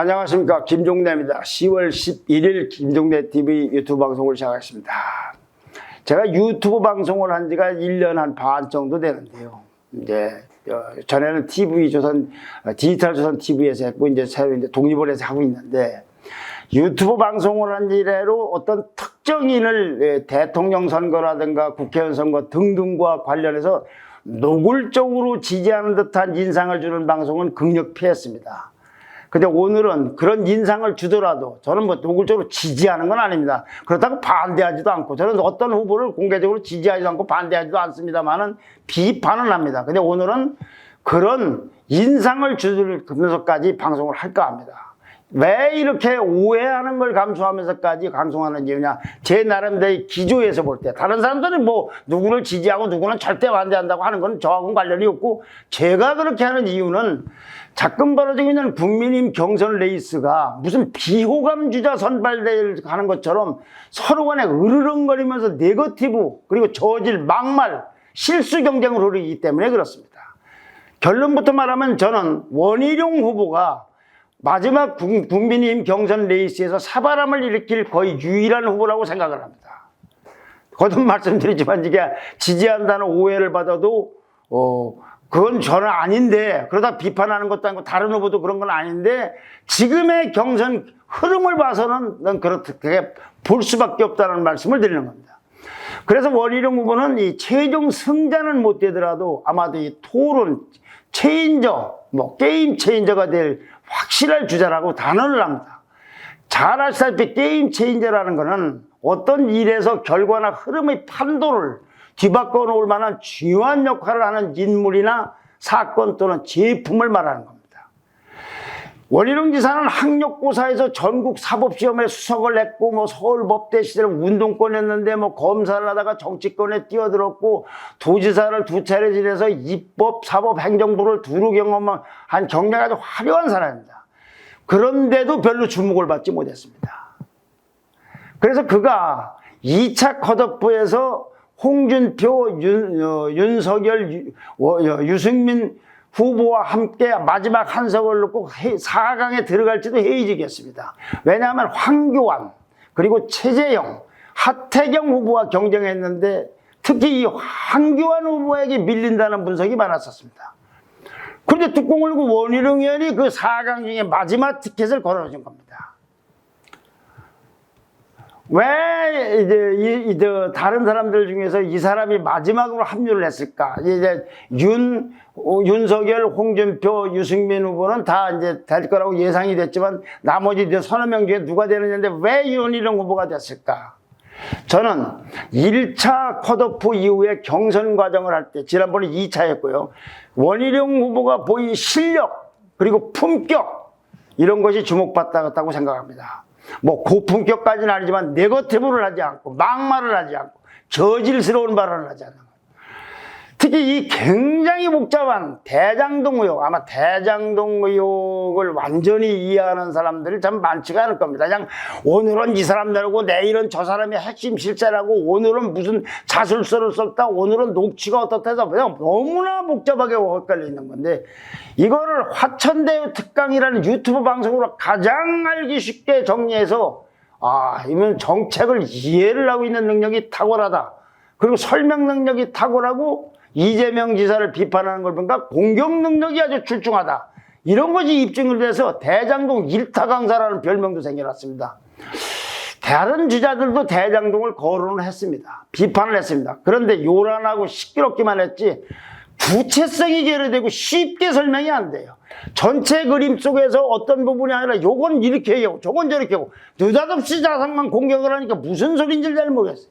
안녕하십니까 김종래입니다. 10월 11일 김종래 TV 유튜브 방송을 시작하겠습니다. 제가 유튜브 방송을 한 지가 1년 한 반 정도 되는데요. 이제 어, 전에는 TV 조선 어, 디지털 조선 TV에서 했고 이제 새로 이제 독립을 해서 하고 있는데 유튜브 방송을 한 이래로 어떤 특정인을 예, 대통령 선거라든가 국회의원 선거 등등과 관련해서 노골적으로 지지하는 듯한 인상을 주는 방송은 극력 피했습니다. 근데 오늘은 그런 인상을 주더라도 저는 뭐 노골적으로 지지하는 건 아닙니다. 그렇다고 반대하지도 않고 저는 어떤 후보를 공개적으로 지지하지도 않고 반대하지도 않습니다만은 비판은 합니다. 근데 오늘은 그런 인상을 주면서까지 방송을 할까 합니다. 왜 이렇게 오해하는 걸 감수하면서까지 방송하는 이유냐? 제 나름대로 기조에서 볼 때 다른 사람들은 뭐 누구를 지지하고 누구는 절대 반대한다고 하는 건 저하고는 관련이 없고 제가 그렇게 하는 이유는 자금 벌어지고 있는 국민의힘 경선 레이스가 무슨 비호감 주자 선발대회를 하는 것처럼 서로 간에 으르렁거리면서 네거티브 그리고 저질 막말 실수 경쟁을 흐르기 때문에 그렇습니다. 결론부터 말하면 저는 원희룡 후보가 마지막 국- 국민의힘 경선 레이스에서 사바람을 일으킬 거의 유일한 후보라고 생각을 합니다. 거듭 말씀드리지만 이게 지지한다는 오해를 받아도 어 그건 저는 아닌데 그러다 비판하는 것도 아니고 다른 후보도 그런 건 아닌데 지금의 경선 흐름을 봐서는 난 그렇게 볼 수밖에 없다는 말씀을 드리는 겁니다. 그래서 원희룡 후보는 이 최종 승자는 못 되더라도 아마도 이 토론 체인저, 뭐 게임 체인저가 될 확실할 주자라고 단언을 합니다. 잘 아시다시피 게임 체인저라는 것은 어떤 일에서 결과나 흐름의 판도를 뒤바꿔 놓을 만한 중요한 역할을 하는 인물이나 사건 또는 제품을 말하는 겁니다. 원희룡 지사는 학력고사에서 전국 사법시험에 수석을 했고 뭐 서울법대 시절 운동권이었는데 뭐 검사를 하다가 정치권에 뛰어들었고 도지사를 두 차례 지내서 입법, 사법, 행정부를 두루 경험한 경력이 아주 화려한 사람입니다. 그런데도 별로 주목을 받지 못했습니다. 그래서 그가 2차 컷오프에서 홍준표, 윤, 어, 윤석열, 유, 어, 어, 유승민 후보와 함께 마지막 한석을 놓고 4강에 들어갈지도 회의적이었습니다. 왜냐하면 황교안, 그리고 최재형, 하태경 후보와 경쟁했는데 특히 이 황교안 후보에게 밀린다는 분석이 많았었습니다. 그런데 뚜껑을 열고 원희룡 의원이 그 4강 중에 마지막 티켓을 걸어준 겁니다. 왜 이제 이, 이, 저 다른 사람들 중에서 이 사람이 마지막으로 합류를 했을까? 이제 윤 어, 윤석열, 홍준표, 유승민 후보는 다 이제 될 거라고 예상이 됐지만 나머지 이제 서너 명 중에 누가 되느냐인데 왜 윤희룡 후보가 됐을까? 저는 1차 컷오프 이후에 경선 과정을 할 때 지난번에 2차였고요. 원희룡 후보가 보인 실력 그리고 품격 이런 것이 주목받았다고 생각합니다. 뭐 고품격까지는 아니지만 네거티브를 하지 않고 막말을 하지 않고 저질스러운 발언을 하지 않는 특히 이 굉장히 복잡한 대장동 의혹, 아마 대장동 의혹을 완전히 이해하는 사람들이 참 많지가 않을 겁니다. 그냥 오늘은 이 사람들하고 내일은 저 사람이 핵심 실세라고 오늘은 무슨 자술서를 썼다, 오늘은 녹취가 어떻다 해서 그냥 너무나 복잡하게 헷갈려 있는 건데 이거를 화천대유 특강이라는 유튜브 방송으로 가장 알기 쉽게 정리해서 아, 이면 정책을 이해를 하고 있는 능력이 탁월하다. 그리고 설명 능력이 탁월하고 이재명 지사를 비판하는 걸 보니까 공격 능력이 아주 출중하다. 이런 것이 입증을 돼서 대장동 일타 강사라는 별명도 생겨났습니다. 다른 주자들도 대장동을 거론을 했습니다. 비판을 했습니다. 그런데 요란하고 시끄럽기만 했지 구체성이 결여되고 쉽게 설명이 안 돼요. 전체 그림 속에서 어떤 부분이 아니라 요건 이렇게 얘기하고 저건 저렇게 하고 느닷없이 자상만 공격을 하니까 무슨 소리인지 잘 모르겠어요.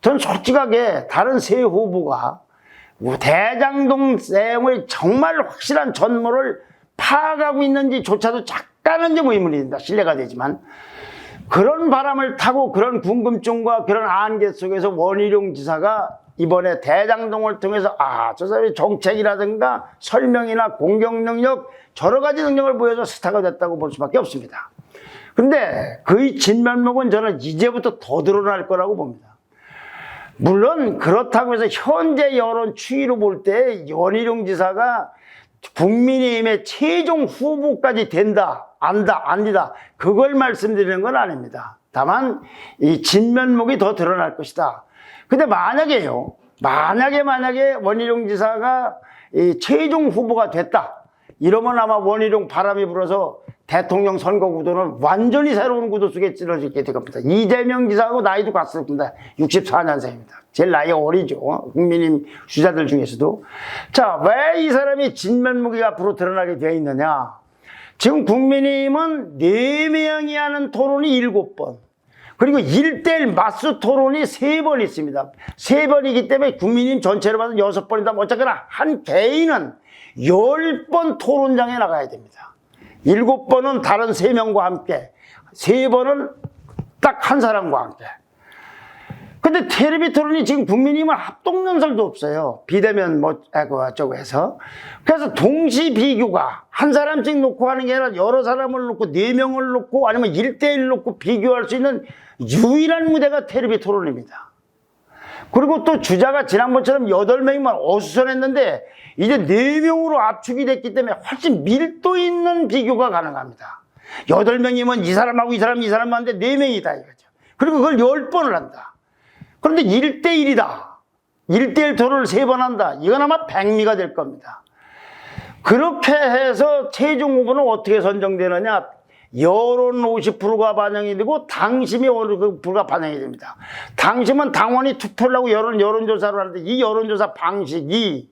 저는 솔직하게 다른 세 후보가 대장동 쌤의 정말 확실한 전모를 파악하고 있는지조차도 작가는 좀 의문이 든다. 신뢰가 되지만. 그런 바람을 타고 그런 궁금증과 그런 안개 속에서 원희룡 지사가 이번에 대장동을 통해서 아, 저 사람이 정책이라든가 설명이나 공격 능력 여러 가지 능력을 보여서 스타가 됐다고 볼 수밖에 없습니다. 근데 그의 진면목은 저는 이제부터 더 드러날 거라고 봅니다. 물론 그렇다고 해서 현재 여론 추이로 볼때 원희룡 지사가 국민의힘의 최종 후보까지 된다, 안다, 아니다. 그걸 말씀드리는 건 아닙니다. 다만 이 진면목이 더 드러날 것이다. 근데 만약에요. 만약에 만약에 원희룡 지사가 이 최종 후보가 됐다. 이러면 아마 원희룡 바람이 불어서 대통령 선거 구도는 완전히 새로운 구도 속에 찌러지게 될 겁니다. 이재명 지사하고 나이도 같습니다. 64년생입니다. 제일 나이가 어리죠. 국민님 주자들 중에서도. 자, 왜 이 사람이 진면목이 앞으로 드러나게 되어 있느냐. 지금 국민의힘은 4명이 하는 토론이 7번. 그리고 1대1 맞수 토론이 3번 있습니다. 3번이기 때문에 국민의힘 전체로 봐서 6번이다. 어쨌거나 한 개인은 10번 토론장에 나가야 됩니다. 7번은 다른 3명과 함께, 3번은 딱 한 사람과 함께. 근데 텔레비 토론이 지금 국민의힘은 합동연설도 없어요. 비대면 뭐, 어쩌고 해서. 그래서 동시 비교가 한 사람씩 놓고 하는 게 아니라 여러 사람을 놓고 네 명을 놓고 아니면 일대일 놓고 비교할 수 있는 유일한 무대가 텔레비 토론입니다. 그리고 또 주자가 지난번처럼 8명이면 어수선했는데 이제 4명으로 압축이 됐기 때문에 훨씬 밀도 있는 비교가 가능합니다. 8명이면 이 사람하고 이 사람, 이 사람 하는데 4명이다 이거죠. 그리고 그걸 10번을 한다. 그런데 1대1이다. 1대1 토론을 3번 한다. 이건 아마 백미가 될 겁니다. 그렇게 해서 최종 후보는 어떻게 선정되느냐? 여론 50%가 반영이 되고 당심이 50%가 반영이 됩니다. 당심은 당원이 투표를 하고 여론 여론조사를 하는데 이 여론조사 방식이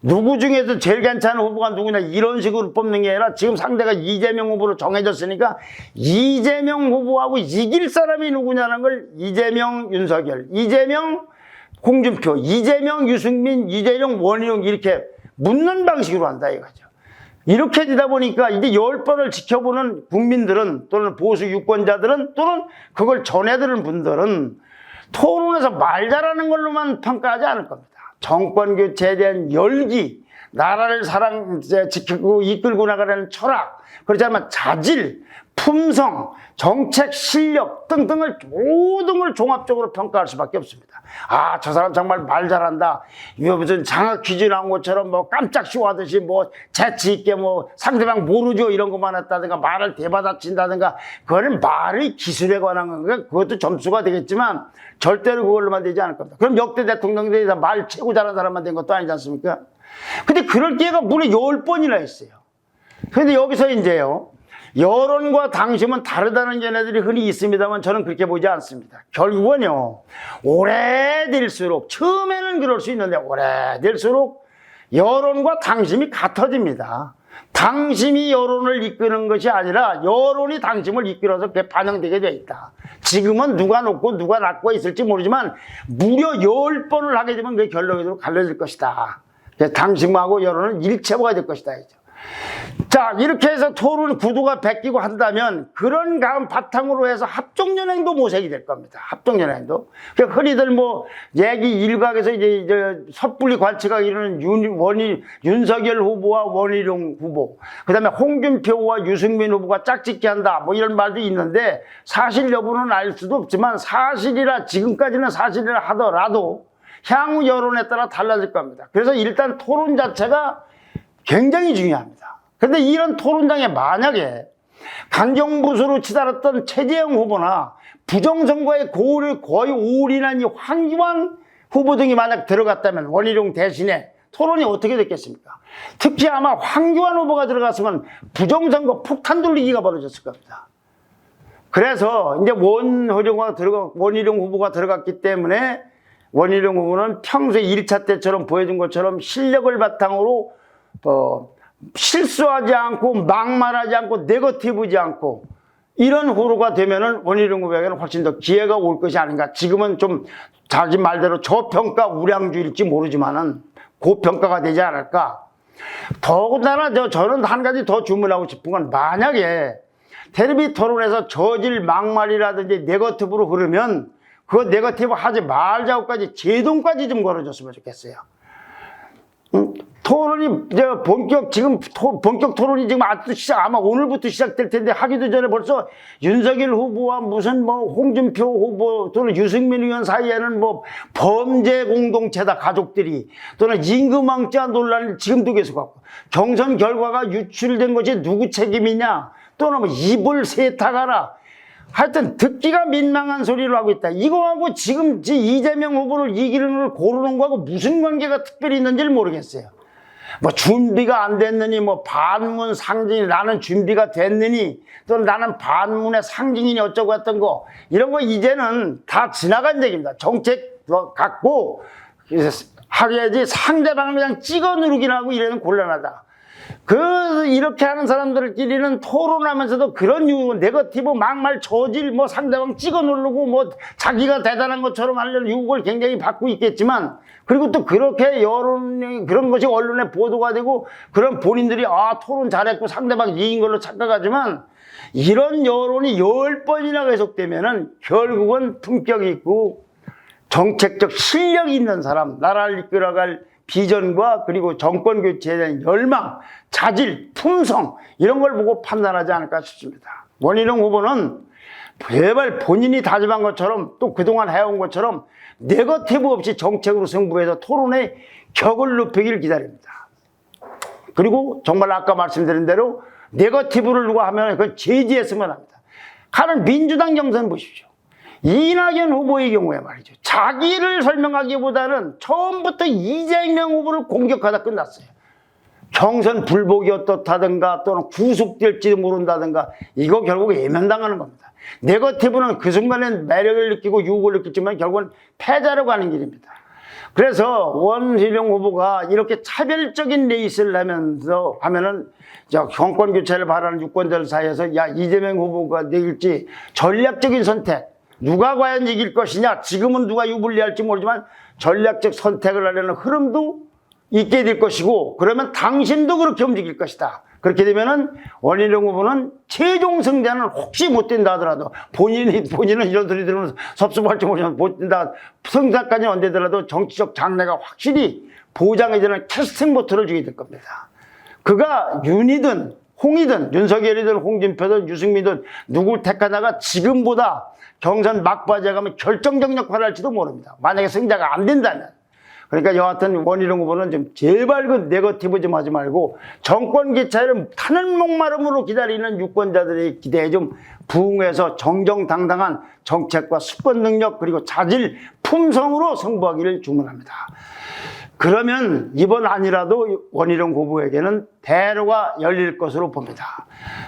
누구 중에서 제일 괜찮은 후보가 누구냐 이런 식으로 뽑는 게 아니라 지금 상대가 이재명 후보로 정해졌으니까 이재명 후보하고 이길 사람이 누구냐는 걸 이재명 윤석열, 이재명 홍준표, 이재명 유승민, 이재명 원희룡 이렇게 묻는 방식으로 한다 이거죠. 이렇게 되다 보니까 이제 열 번을 지켜보는 국민들은 또는 보수 유권자들은 또는 그걸 전해드는 분들은 토론에서 말 잘하는 걸로만 평가하지 않을 겁니다. 정권 교체에 대한 열기, 나라를 사랑, 지키고 이끌고 나가려는 철학, 그렇지 않으면 자질, 품성, 정책 실력 등등을 모든 걸 종합적으로 평가할 수밖에 없습니다. 아, 저 사람 정말 말 잘한다. 이거 무슨 장학 퀴즈 나온 것처럼 뭐 깜짝 쇼하듯이 뭐 재치 있게 뭐 상대방 모르죠 이런 것만 했다든가 말을 대받아친다든가 그거는 말의 기술에 관한 건가 그것도 점수가 되겠지만 절대로 그걸로만 되지 않을 겁니다. 그럼 역대 대통령들이 다 말 최고 잘하는 사람만 된 것도 아니지 않습니까? 근데 그럴 기회가 무려 10번이나 있어요. 근데 여기서 이제요. 여론과 당심은 다르다는 견해들이 흔히 있습니다만 저는 그렇게 보지 않습니다. 결국은요, 오래될수록, 처음에는 그럴 수 있는데 오래될수록 여론과 당심이 같아집니다. 당심이 여론을 이끄는 것이 아니라 여론이 당심을 이끌어서 그게 반영되게 돼 있다. 지금은 누가 높고 누가 낮고 있을지 모르지만 무려 10번을 하게 되면 그게 결론적으로 갈려질 것이다. 당심하고 여론은 일체화가 될 것이다. 자, 이렇게 해서 토론 구도가 베끼고 한다면 그런 감 바탕으로 해서 합종연행도 모색이 될 겁니다. 합종연행도. 그러니까 흔히들 뭐 얘기 일각에서 이제, 이제 섣불리 관측하기 이르는 윤, 원희, 윤석열 후보와 원희룡 후보, 그 다음에 홍준표와 유승민 후보가 짝짓기 한다. 뭐 이런 말도 있는데 사실 여부는 알 수도 없지만 사실이라 지금까지는 사실이라 하더라도 향후 여론에 따라 달라질 겁니다. 그래서 일단 토론 자체가 굉장히 중요합니다. 근데 이런 토론장에 만약에 강경부수로 치달았던 최재형 후보나 부정선거에 고를 거의 올인한 이 황교안 후보 등이 만약 들어갔다면 원희룡 대신에 토론이 어떻게 됐겠습니까? 특히 아마 황교안 후보가 들어갔으면 부정선거 폭탄 돌리기가 벌어졌을 겁니다. 그래서 이제 원희룡가 들어가 원희룡 후보가 들어갔기 때문에 원희룡 후보는 평소에 1차 때처럼 보여준 것처럼 실력을 바탕으로 어, 실수하지 않고 막말하지 않고 네거티브지 않고 이런 후보가 되면은 원희룡 후보에게는 훨씬 더 기회가 올 것이 아닌가. 지금은 좀 자기 말대로 저평가 우량주일지 모르지만은 고평가가 되지 않을까. 더군다나 저, 저는 한 가지 더 주문하고 싶은 건 만약에 텔레비 토론에서 저질 막말이라든지 네거티브로 흐르면 그 네거티브 하지 말자고까지 제동까지 좀 걸어줬으면 좋겠어요. 음, 토론이 이제 본격 지금 토- 본격 토론이 지금 아직도 시작 아마 오늘부터 시작될 텐데 하기도 전에 벌써 윤석열 후보와 무슨 뭐 홍준표 후보 또는 유승민 의원 사이에는 뭐 범죄 공동체다 가족들이 또는 임금왕자 논란을 지금도 계속 하고 경선 결과가 유출된 것이 누구 책임이냐 또는 뭐 입을 세탁하라 하여튼 듣기가 민망한 소리를 하고 있다. 이거하고 지금 지 이재명 후보를 이기는 걸 고르는 거하고 무슨 관계가 특별히 있는지를 모르겠어요. 뭐 준비가 안 됐느니 뭐 반문 상징이 나는 준비가 됐느니 또는 나는 반문의 상징이니 어쩌고 했던 거 이런 거 이제는 다 지나간 얘기입니다. 정책 뭐 갖고 하려야지 상대방을 그냥 찍어 누르기나 하고 이래는 곤란하다. 그 이렇게 하는 사람들끼리는 토론하면서도 그런 유 네거티브 막말 저질 뭐 상대방 찍어 누르고 뭐 자기가 대단한 것처럼 하려는 유혹을 굉장히 받고 있겠지만 그리고 또 그렇게 여론이 그런 것이 언론에 보도가 되고 그런 본인들이 아 토론 잘했고 상대방 이긴 걸로 착각하지만 이런 여론이 열 번이나 계속되면은 결국은 품격이 있고 정책적 실력이 있는 사람, 나라를 이끌어갈 비전과 그리고 정권 교체에 대한 열망, 자질, 품성 이런 걸 보고 판단하지 않을까 싶습니다. 원희룡 후보는 제발 본인이 다짐한 것처럼 또 그동안 해온 것처럼 네거티브 없이 정책으로 승부해서 토론의 격을 높이길 기다립니다. 그리고 정말 아까 말씀드린 대로 네거티브를 누가 하면 그건 제지했으면 합니다. 가는 민주당 경선 보십시오. 이낙연 후보의 경우에 말이죠. 자기를 설명하기보다는 처음부터 이재명 후보를 공격하다 끝났어요. 경선 불복이 어떻다든가 또는 구속될지도 모른다든가 이거 결국 예면당하는 겁니다. 네거티브는 그 순간엔 매력을 느끼고 유혹을 느끼지만 결국은 패자로 가는 길입니다. 그래서 원희룡 후보가 이렇게 차별적인 레이스를 하면서 하면은 저 정권 교체를 바라는 유권자들 사이에서 야 이재명 후보가 내길지 전략적인 선택 누가 과연 이길 것이냐 지금은 누가 유불리할지 모르지만 전략적 선택을 하려는 흐름도 있게 될 것이고 그러면 당신도 그렇게 움직일 것이다. 그렇게 되면은 원희룡 후보는 최종 승자는 혹시 못 된다 하더라도 본인이 본인은 이런 소리 들으면서 섭섭할지 모르지만 못 된다 승자까지 안 되더라도 정치적 장래가 확실히 보장이 되는 캐스팅 보트를 주게 될 겁니다. 그가 윤이든 홍이든 윤석열이든 홍준표든 유승민이든 누굴 택하다가 지금보다 경선 막바지에 가면 결정적 역할을 할지도 모릅니다. 만약에 승자가 안 된다면. 그러니까 여하튼 원희룡 후보는 좀 제발 그 네거티브 좀 하지 말고 정권 개최를 타는 목마름으로 기다리는 유권자들의 기대에 좀 부응해서 정정당당한 정책과 수권 능력 그리고 자질 품성으로 승부하기를 주문합니다. 그러면 이번 아니라도 원희룡 후보에게는 대로가 열릴 것으로 봅니다.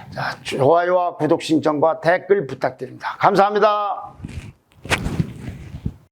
자, 좋아요와 구독 신청과 댓글 부탁드립니다. 감사합니다.